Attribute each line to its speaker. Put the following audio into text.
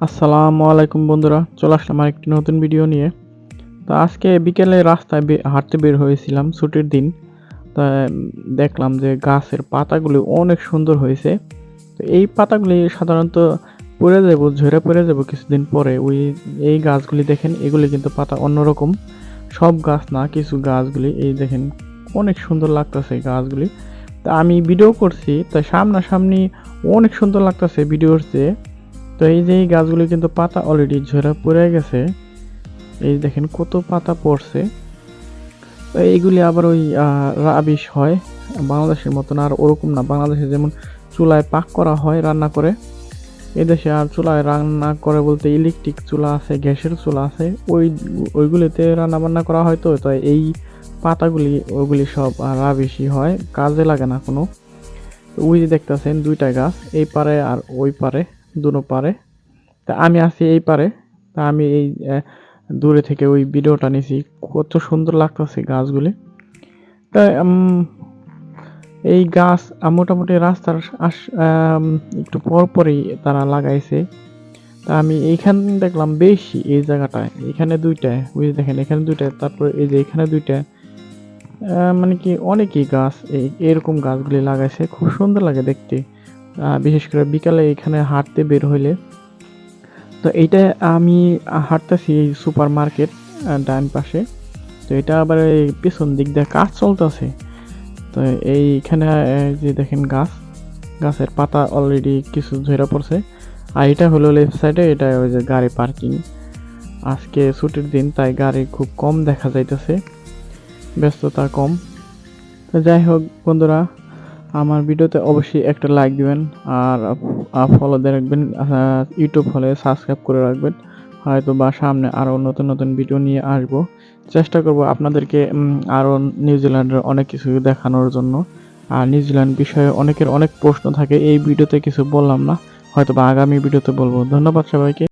Speaker 1: আসসালামু আলাইকুম বন্ধুরা, চলে আসলাম আর একটি নতুন ভিডিও নিয়ে। তো আজকে বিকেলে রাস্তায় হাঁটতে বের হয়েছিলাম, ছুটির দিন। তা দেখলাম যে গাছের পাতাগুলি অনেক সুন্দর হয়েছে। তো এই পাতাগুলি সাধারণত পড়ে যাব, ঝরে পড়ে যাব কিছুদিন পরে। ওই, এই গাছগুলি দেখেন, এগুলি কিন্তু পাতা অন্যরকম। সব গাছ না, কিছু গাছগুলি, এই দেখেন, অনেক সুন্দর লাগতেছে গাছগুলি। তা আমি ভিডিও করছি, তা সামনাসামনি অনেক সুন্দর লাগতেছে ভিডিওর চেয়ে। তো এই যে এই গাছগুলি কিন্তু পাতা অলরেডি ঝরে পড়ে গেছে। এই দেখেন কত পাতা পড়ছে। তো এইগুলি আবার ওই রাবিশ হয়। বাংলাদেশের মতন আর ওরকম না। বাংলাদেশে যেমন চুলায় পাক করা হয় রান্না করে, এদেশে আর চুলায় রান্না করে বলতে ইলেকট্রিক চুলা আছে, গ্যাসের চুলা আছে, ওই, ওইগুলিতে রান্না বান্না করা হয় তো। এই পাতাগুলি ওইগুলি সব রাবিশই হয়, কাজে লাগে না কোনো। ওই যে দেখতেছেন দুইটা গাছ, এই পারে আর ওই পারে। দুনো পারে। তা আমি আছি এই পারে। তা আমি এই দূরে থেকে ওই ভিডিওটা নিয়েছি কত সুন্দর লাগতেছে গাছগুলি। তা এই গাছ মোটামুটি রাস্তার আস- একটু পর পরই তারা লাগাইছে। তা আমি এইখান দেখলাম বেশি এই জায়গাটায়। এখানে দুইটা, ওই দেখেন, এখানে দুইটা, তারপর এই যে এখানে দুইটা। মানে কি, অনেকই গাছ এরকম গাছগুলি লাগাইছে। খুব সুন্দর লাগে দেখতে। বিশেষ করে বিকালে এখানে হাঁটতে বের হইলে। তো এইটা আমি হাঁটতেছি এই সুপার মার্কেট ডান পাশে। তো এটা আবার এই পিছন দিক দিয়ে কাজ চলতেছে। তো এইখানে যে দেখেন গাছ, গাছের পাতা অলরেডি কিছু ঝরে পড়ছে। আর এটা হলো লেফট সাইডে এটা ওই যে গাড়ি পার্কিং আজকে ছুটির দিন, তাই গাড়ি খুব কম দেখা যাইতেছে। ব্যস্ততা কম। তো যাই হোক বন্ধুরা আমার ভিডিওতে অবশ্যই একটা লাইক দিবেন আর ফলো দিয়ে রাখবেন ইউটিউব হলে সাবস্ক্রাইব করে রাখবেন। হয়তো বা সামনে আরও নতুন নতুন ভিডিও নিয়ে আসব। চেষ্টা করব আপনাদেরকে আরও নিউজিল্যান্ডের অনেক কিছু দেখানোর জন্য। আর নিউজিল্যান্ড বিষয়ে অনেকের অনেক প্রশ্ন থাকে, এই ভিডিওতে কিছু বললাম না। হয়তো বা আগামী ভিডিওতে বলব। ধন্যবাদ সবাইকে।